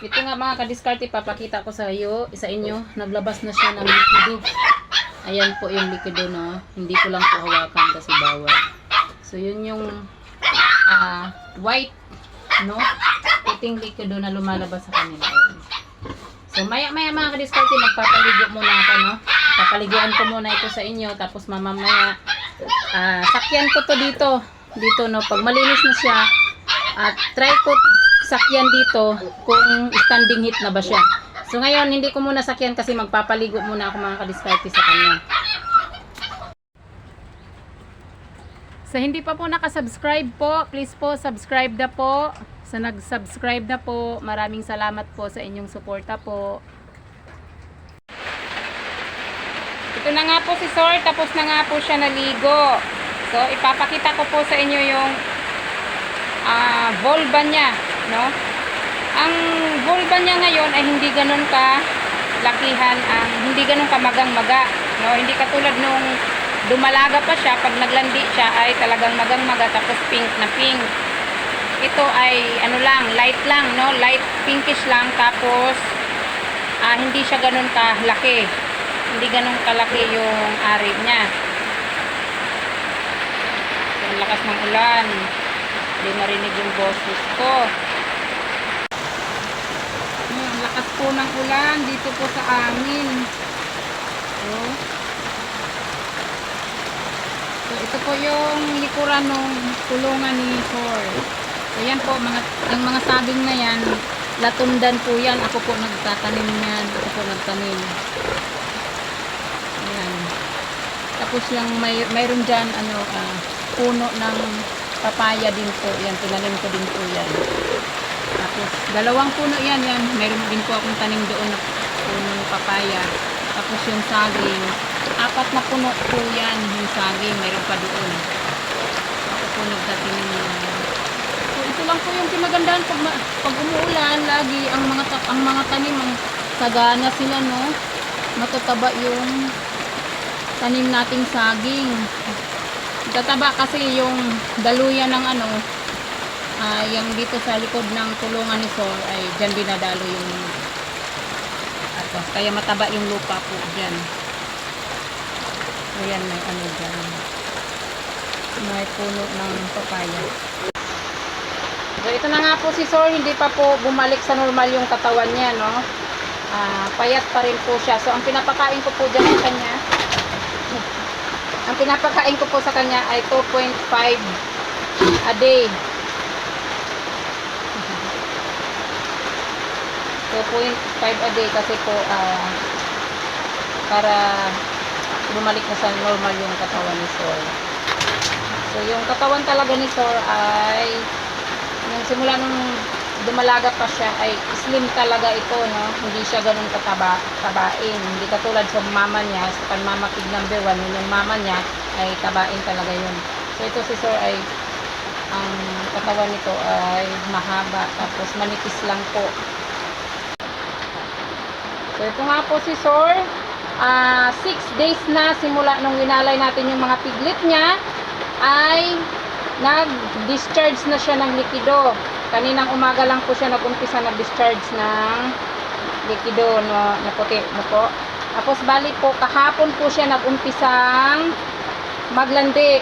Ito nga mga kadiskarte, papakita ko sa iyo, sa inyo, naglabas na siya ng likido. Ayan po yung likido no. Hindi ko lang po hawakan kasi bawal. So yun yung ah, white no. Puting likido na lumalabas sa kanila. So maya maya mga kadiskarte, magpapaligo muna ako no. Papaliguan ko muna ito sa inyo tapos mamamaya ah, sakyan ko to dito. Dito no, pag malinis na siya, at try ko sakyan dito kung standing heat na ba siya. So ngayon, hindi ko muna sakyan kasi magpapaligo muna ako mga kadiskarte sa kanya. Sa hindi pa po nakasubscribe po, please po subscribe na po. Sa nag-subscribe na po, maraming salamat po sa inyong suporta po. Ito na nga po si Sor, tapos na nga po siya naligo. So, ipapakita ko po sa inyo yung ah vulva niya, no? Ang vulva niya ngayon ay hindi ganun ka lakihan, ang hindi ganun ka magang-maga, no? Hindi katulad nung dumalaga pa siya, pag naglandi siya ay talagang magang-maga tapos pink na pink. Ito ay ano lang, light lang, no? Light pinkish lang tapos ah, hindi siya ganun ka laki. Hindi ganun kalaki yung ari niya. Ang lakas ng ulan. Hindi marinig yung boses ko. Ayan, ang lakas po ng ulan dito po sa amin. Oh. So, ito po yung likuran ng kulungan ni Thor. So, yan po, mga, yung mga sabing na yan, latundan po yan. Ako po nagtatanim yan. Ako po nagtanim. Ayan. Tapos yung may, mayroon dyan, ano, ah, puno ng papaya din po. Yan, tinanim ko din po yan. Tapos, dalawang puno yan, yan. Mayroon din po akong tanim doon na puno ng papaya. Tapos yung saging, apat na puno po yan, yung saging, mayroon pa doon. Ako po nagtatanim yan. So, ito lang po yung pinagandaan pag, pag umuulan, lagi ang mga, ang mga tanim, ang sagana sila, no? Matataba yung tanim nating saging. Tataba kasi yung daluyan ng ano, ah yung dito sa likod ng tulungan ni Sor ay dyan dinadalo yung atas. Kaya mataba yung lupa po dyan. Ayan, may ano dyan. May puno ng papaya. So, ito na nga po si Sor, hindi pa po bumalik sa normal yung katawan niya, no? Ah, payat pa rin po siya. So, ang pinapakain ko po dyan sa kanya, ang pinapakain ko po sa kanya ay 2.5 a day. 2.5 a day kasi po ah, para bumalik na sa normal yung katawan ni Sor. So, yung katawan talaga ni Sor ay nung simula nung dumalaga pa siya ay slim talaga ito, no? Hindi siya ganun kataba, tabain. Hindi katulad sa mama niya, sa panmamakig number one, yung mama niya ay tabain talaga yun. So, ito si Sir ay ang katawan nito ay mahaba, tapos manipis lang po. So, ito nga po si Sor. Ah, six days na simula nung winalay natin yung mga piglet niya ay nag-discharge na siya ng likido. Kaninang umaga lang po siya nag-umpisa nag-discharge ng likido no, na puti no po. Tapos bali po, kahapon po siya nag-umpisang maglandi.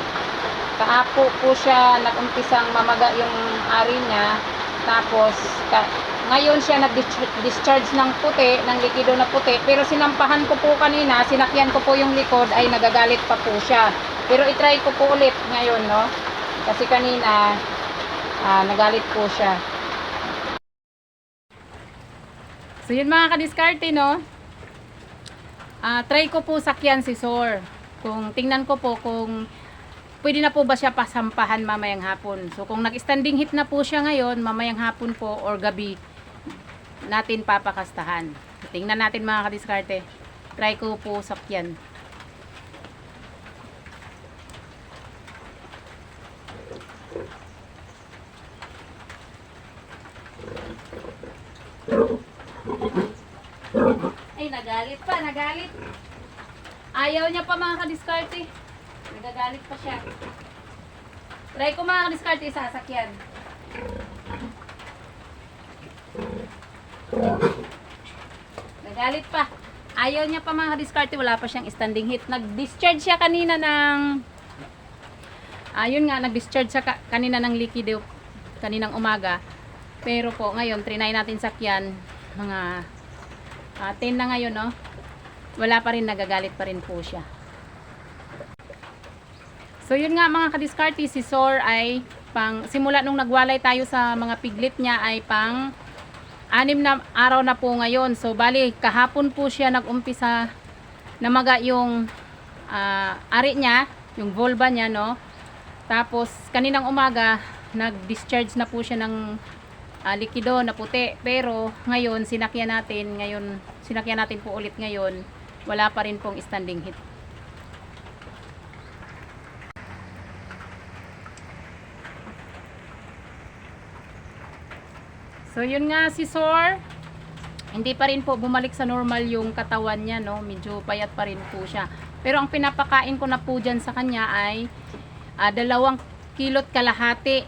Kahapo po siya nag-umpisang mamaga yung ari niya. Tapos, ka, ngayon siya nag-discharge ng puti, ng likido na puti. Pero sinampahan ko po kanina, sinakyan ko po yung likod, ay nagagalit pa po siya. Pero itry ko po ulit ngayon, no? Kasi kanina, ah, nagalit po siya. So yun mga kadiskarte, no? Ah, try ko po sakyan si Sor. Kung tingnan ko po kung pwede na po ba siya pasampahan mamayang hapon. So kung nag-standing hit na po siya ngayon, mamayang hapon po or gabi, natin papakastahan. Tingnan natin mga kadiskarte. Try ko po sakyan. Ay, nagalit pa, nagalit. Ayaw niya pa mga kadiskarte. Nagagalit pa siya. Try ko mga kadiskarte, sasakyan. Nagalit pa. Ayaw niya pa mga diskarte, wala pa siyang standing hit. Nag-discharge siya kanina ng Ayun nga, nag-discharge siya ka- kanina ng likido kaninang umaga. Pero po, ngayon, trinay natin sakyan. Mga ah, 10 na ngayon, no? Wala pa rin, nagagalit pa rin po siya. So, yun nga mga kadiskarte, si Sor ay pang, simula nung nagwalay tayo sa mga piglet niya ay pang anim na araw na po ngayon. So, bali, kahapon po siya nag-umpisa namaga yung ah, ari niya, yung vulva niya, no? Tapos, kaninang umaga, nag-discharge na po siya ng ah, likido na puti. Pero, ngayon, sinakyan natin, ngayon, sinakyan natin po ulit ngayon, wala pa rin pong standing hit. So, yun nga si Sor. Hindi pa rin po bumalik sa normal yung katawan niya, no? Medyo payat pa rin po siya. Pero ang pinapakain ko na po dyan sa kanya ay ah, dalawang kilot kalahati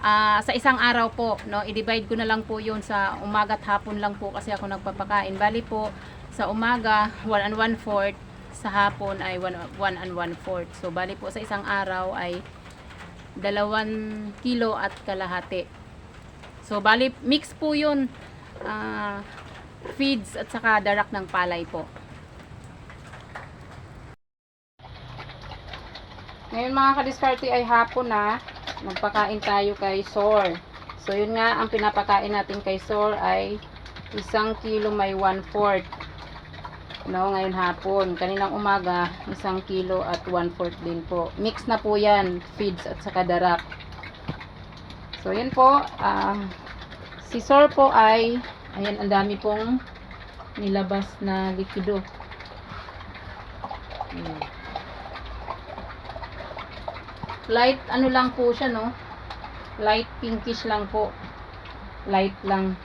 ah, sa isang araw po, no? I-divide ko na lang po yun sa umaga at hapon lang po kasi ako nagpapakain. Bali po, sa umaga, 1 and 1 fourth. Sa hapon ay 1 and 1 fourth. So, bali po sa isang araw ay dalawang kilo at kalahati. So, bali, mix po yun. ah, feeds at saka darak ng palay po. Ngayon mga kadiskarte ay hapon na. Magpakain tayo kay Sor. So, yun nga, ang pinapakain natin kay Sor ay isang kilo may one fourth. No, ngayon hapon. Kaninang umaga, isang kilo at one fourth din po. Mix na po yan, feeds at saka darak. So, yun po. ah, si Sor po ay, ayan, ang dami pong nilabas na likido. Ayan. Light, ano lang po siya, no? Light pinkish lang po. Light lang.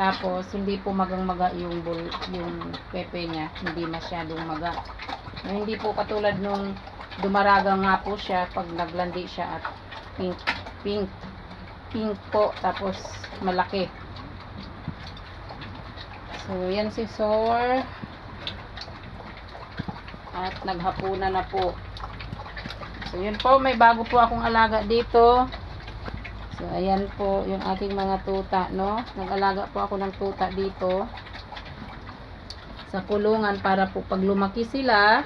Tapos, hindi po magang-maga yung, yung pepe niya. Hindi masyadong maga. Hindi po katulad nung dumaraga nga po siya pag naglandi siya at pink, pink, pink po. Tapos, malaki. So, yan si Sor. At naghapunan na po. So, yun po, may bago po akong alaga dito. So, ayan po yung aking mga tuta, no? Nag-alaga po ako ng tuta dito. Sa kulungan para po pag lumaki sila,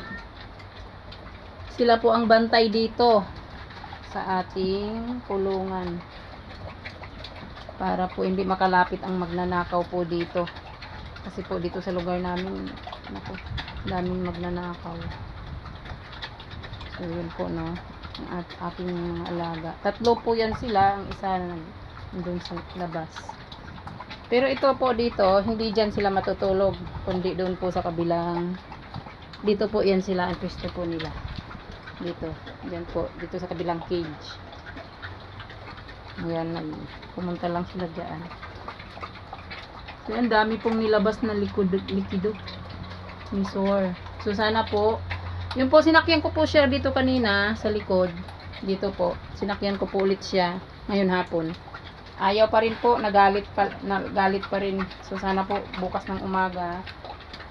sila po ang bantay dito sa ating kulungan. Para po hindi makalapit ang magnanakaw po dito. Kasi po dito sa lugar namin, naku, daming magnanakaw. So, yun po, no? At aking mga alaga. Tatlo po yan sila. Ang isa na nandun sa labas. Pero ito po dito, hindi dyan sila matutulog. Kundi doon po sa kabilang. Dito po yan sila. Ang pwesto po nila. Dito. Yan po. Dito sa kabilang cage. Ayan. nag- Pumunta lang sila dyan. So, ang dami pong nilabas na likod, likido. Ni Sor. So, sana po, yung po, sinakyan ko po siya dito kanina sa likod. Dito po. Sinakyan ko po ulit siya ngayon hapon. Ayaw pa rin po, nagalit pa, nagalit pa rin. So sana po bukas ng umaga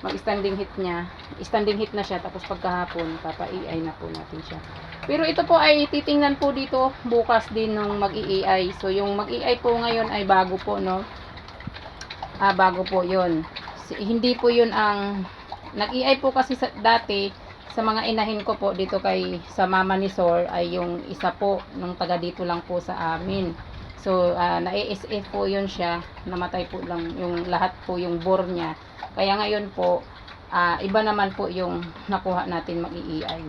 mag-standing hit niya. Standing hit na siya tapos pagkahapon papa-EI na po natin siya. Pero ito po ay titingnan po dito bukas din nung mag-EI. So yung mag-EI po ngayon ay bago po no. Ah, bago po 'yon. Hindi po 'yun ang nag-EI po kasi sa, dati sa mga inahin ko po dito kay sa mama ni Sor ay yung isa po nung taga dito lang po sa amin. So ah, na-ASF po yun siya, namatay po lang yung lahat po yung bore niya. Kaya ngayon po ah, iba naman po yung nakuha natin mag-EI.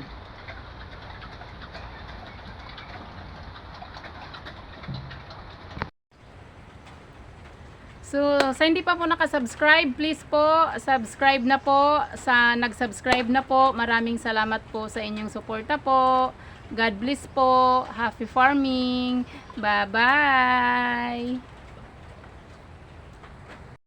So, sa hindi pa po nakasubscribe, please po, subscribe na po. Sa nag-subscribe na po, maraming salamat po sa inyong suporta po. God bless po. Happy farming. Bye-bye.